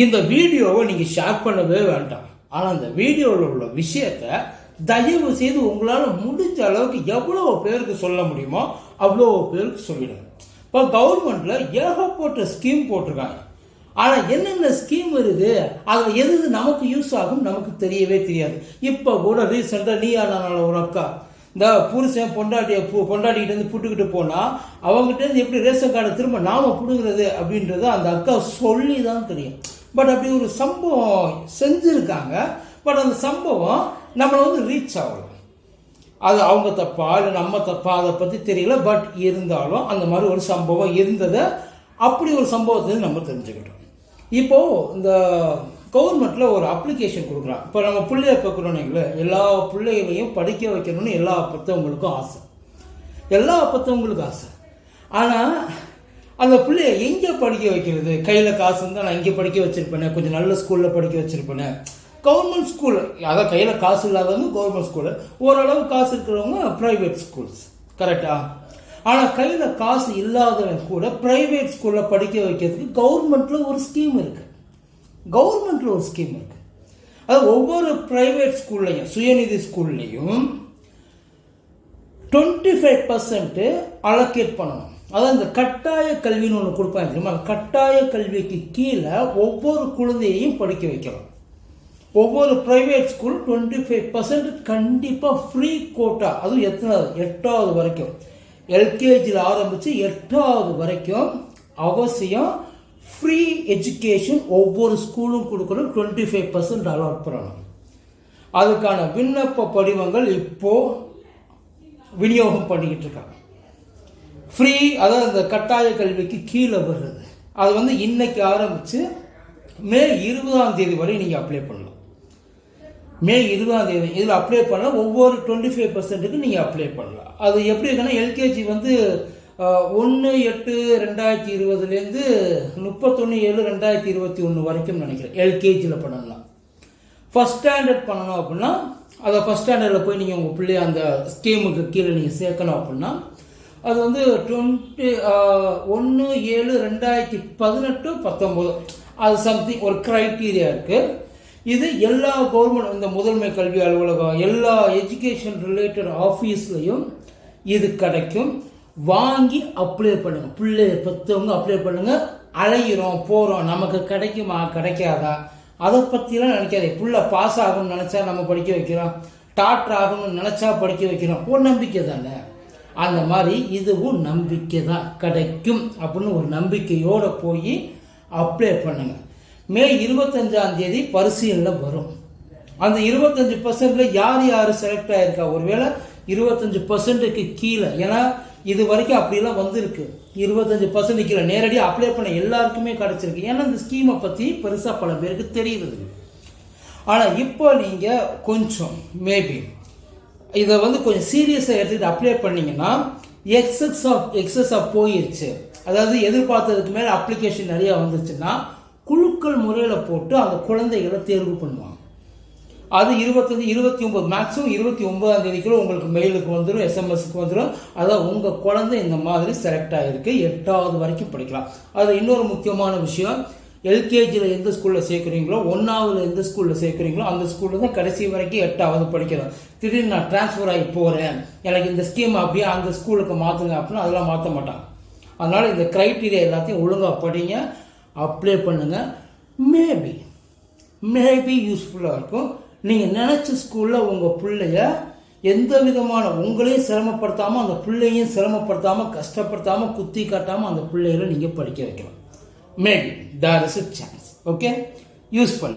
இந்த வீடியோவை நீங்கள் ஷேர் பண்ணவே வேண்டாம். ஆனால் அந்த வீடியோவில் உள்ள விஷயத்த தயவு செய்து உங்களால் முடிஞ்ச அளவுக்கு எவ்வளோ பேருக்கு சொல்ல முடியுமோ அவ்வளோ பேருக்கு சொல்லிடுங்க. இப்போ கவர்மெண்ட்டில் ஏகப்பட்ட ஸ்கீம் போட்டிருக்காங்க. ஆனால் என்னென்ன ஸ்கீம் இருக்குது? அதில் எது எது நமக்கு யூஸ் ஆகும் நமக்கு தெரியவே தெரியாது. இப்போ கூட ரீசெண்டாக நீ ஆனால ஒரு அக்கா? இந்த புருஷன் பொண்டாட்டிய பு பொண்டாட்டிகிட்டேருந்து புட்டுக்கிட்டு போனால் அவங்ககிட்டேருந்து எப்படி ரேஷன் கார்டை திரும்ப நாம் பிடுங்கிறது அப்படின்றத அந்த அக்கா சொல்லி தான் தெரியும். பட் அப்படி ஒரு சம்பவம் செஞ்சுருக்காங்க. பட் அந்த சம்பவம் நம்மளை வந்து ரீச் ஆகலாம் அது அவங்க தப்பா இல்லை நம்ம தப்பா அதை பற்றி தெரியல. பட் இருந்தாலும் அந்த மாதிரி ஒரு சம்பவம் இருந்ததை அப்படி ஒரு சம்பவத்தை நம்ம தெரிஞ்சுக்கிட்டோம். இப்போது இந்த கவர்மெண்ட்டில் ஒரு அப்ளிகேஷன் கொடுக்குறாங்க. இப்போ நம்ம பிள்ளைய பார்க்குறோன்னு எல்லா பிள்ளைகளையும் படிக்க வைக்கணும்னு எல்லா பத்தவங்களுக்கும் ஆசை. எல்லா பத்தவங்களுக்கும் ஆசை. ஆனால் அந்த பிள்ளைய எங்கே படிக்க வைக்கிறது? கையில் காசு இருந்தால் நான் இங்கே படிக்க வச்சுருப்பேனே கொஞ்சம் நல்ல ஸ்கூலில் படிக்க வச்சுருப்பேனே. கவர்மெண்ட் ஸ்கூல் அதான் கையில் காசு இல்லாதவங்க கவர்மெண்ட் ஸ்கூலு ஓரளவு காசு இருக்கிறவங்க ப்ரைவேட் ஸ்கூல்ஸ் கரெக்டா ஆனால் கையில் காசு இல்லாதவங்க கூட ப்ரைவேட் ஸ்கூலில் படிக்க வைக்கிறதுக்கு கவர்மெண்ட்டில் ஒரு ஸ்கீம் இருக்குது கவர்மெண்ட்டில் ஒரு ஸ்கீம் இருக்குது அது ஒவ்வொரு ப்ரைவேட் ஸ்கூல்லையும் சுயநிதி ஸ்கூல்லையும் டுவெண்ட்டி ஃபைவ் பர்சன்ட்டு அலோகேட் பண்ணணும். அதான் இந்த கட்டாய கல்வின்னு ஒன்று கொடுப்பாங்க தெரியுமா? கட்டாய கல்விக்கு கீழே ஒவ்வொரு குழந்தையையும் படிக்க வைக்கலாம் ஒவ்வொரு private school twenty five percent கண்டிப்பாக ஃப்ரீ கோட்டா அதுவும் எத்தனாவது? எட்டாவது வரைக்கும். எல்கேஜியில் ஆரம்பித்து எட்டாவது வரைக்கும் அவசியம் ஃப்ரீ எஜுகேஷன் ஒவ்வொரு ஸ்கூலும் கொடுக்கணும். டுவெண்ட்டி ஃபைவ் பர்சன்ட் அலாட் பண்ணணும். அதுக்கான விண்ணப்ப படிவங்கள் இப்போது விநியோகம் பண்ணிக்கிட்டு இருக்காங்க. ஃப்ரீ அதாவது இந்த கட்டாய கல்விக்கு கீழே வர்றது. அது வந்து இன்னைக்கு ஆரம்பித்து மே இருபதாம் தேதி வரை நீங்கள் அப்ளை பண்ணலாம். மே இருபதாம் தேதி இதில் அப்ளை பண்ணலாம் ஒவ்வொரு டுவெண்ட்டி ஃபைவ் பர்சன்ட்டுக்கு நீங்கள் அப்ளை பண்ணலாம். அது எப்படி இருக்குன்னா எல்கேஜி வந்து ஒன்று எட்டு ரெண்டாயிரத்தி இருபதுலேருந்து முப்பத்தொன்று ஏழு ரெண்டாயிரத்தி இருபத்தி ஒன்று வரைக்கும் நினைக்கிறேன். எல்கேஜியில் பண்ணலாம். ஃபஸ்ட் ஸ்டாண்டர்ட் பண்ணணும் அப்படின்னா அதை ஃபஸ்ட் ஸ்டாண்டர்டில் போய் நீங்கள் உங்கள் பிள்ளைய அந்த ஸ்கீமுக்கு கீழே நீங்கள் சேர்க்கணும் அப்படின்னா அது வந்து டுவெண்ட்டி ஒன்று ஏழு ரெண்டாயிரத்தி பதினெட்டு பத்தொம்போது அது சம்திங் ஒரு க்ரைட்டீரியா இருக்குது இது எல்லா கவர்மெண்ட் இந்த முதன்மை கல்வி அலுவலகம் எல்லா எஜுகேஷன் ரிலேட்டட் ஆஃபீஸ்லையும் இது கிடைக்கும். வாங்கி அப்ளை பண்ணுங்கள் பிள்ளை பெற்றவங்க அப்ளை பண்ணுங்கள் அலையிறோம் போகிறோம் நமக்கு கிடைக்குமா கிடைக்காதா? அதை பற்றிலாம் நினைக்காதே. புள்ள பாஸ் ஆகணும்னு நினச்சா நம்ம படிக்க வைக்கிறோம். டாக்டர் ஆகணும்னு நினச்சா படிக்க வைக்கிறோம். ஒரு நம்பிக்கை தானே? அந்த மாதிரி இதுவும் நம்பிக்கை தான் கிடைக்கும் அப்படின்னு ஒரு நம்பிக்கையோடு போய் அப்ளை பண்ணுங்க. மே இருபத்தஞ்சாம் தேதி பரிசீலனை வரும். அந்த இருபத்தஞ்சு பர்சன்ட்ல யார் யார் செலக்ட் ஆகிருக்கா ஒருவேளை இருபத்தஞ்சு பர்சன்ட்டுக்கு கீழே ஏன்னா இது வரைக்கும் அப்படிலாம் வந்திருக்கு. இருபத்தஞ்சு பர்சன்ட் கீழே நேரடியாக அப்ளை பண்ண எல்லாருக்குமே கிடச்சிருக்கு. ஏன்னா இந்த ஸ்கீமை பற்றி பெருசாக பல பேருக்கு தெரியுது. ஆனால் இப்போ நீங்கள் கொஞ்சம் மேபி இதை வந்து கொஞ்சம் சீரியஸாக எடுத்துக்கிட்டு அப்ளை பண்ணிங்கன்னா எக்ஸஸ் ஆஃப் எக்ஸஸ் ஆஃப் போயிடுச்சு அதாவது எதிர்பார்த்ததுக்கு மேலே அப்ளிகேஷன் நிறையா வந்துச்சுன்னா குழுக்கள் முறையில் போட்டு அந்த குழந்தைகளை தேர்வு பண்ணுவாங்க. அது இருபத்தஞ்சி இருபத்தி ஒம்பது மேக்ஸிமம் இருபத்தி ஒம்பதாம் தேதிக்குள்ள உங்களுக்கு மெயிலுக்கு வந்துடும் எஸ்எம்எஸ்க்கு வந்துடும் அதான் உங்கள் குழந்தை இந்த மாதிரி செலக்ட் ஆகிருக்கு எட்டாவது வரைக்கும் படிக்கலாம். அது இன்னொரு முக்கியமான விஷயம் எல்கேஜியில் எந்த ஸ்கூலில் சேர்க்குறீங்களோ ஒன்றாவதுல எந்த ஸ்கூலில் சேர்க்குறீங்களோ அந்த ஸ்கூலில் தான் கடைசி வரைக்கும் எட்டாவது படிக்கிறோம் திடீர்னு நான் ட்ரான்ஸ்ஃபர் ஆகி போகிறேன் எனக்கு இந்த ஸ்கீம் அப்படியே அந்த ஸ்கூலுக்கு மாற்றுங்க அப்படின்னா அதெல்லாம் மாற்ற மாட்டாங்க அதனால் இந்த க்ரைட்டீரியா எல்லாத்தையும் ஒழுங்காக படிங்க அப்ளை பண்ணுங்கள் மேபி மேபி யூஸ்ஃபுல்லாக இருக்கும். நீங்கள் நினச்ச ஸ்கூலில் உங்கள் பிள்ளைய எந்த விதமான உங்களையும் சிரமப்படுத்தாமல் அந்த பிள்ளையும் சிரமப்படுத்தாமல் கஷ்டப்படுத்தாமல் குத்தி காட்டாமல் அந்த பிள்ளைகளை நீங்கள் படிக்க வைக்கலாம் Maybe there is a chance. Okay? Useful.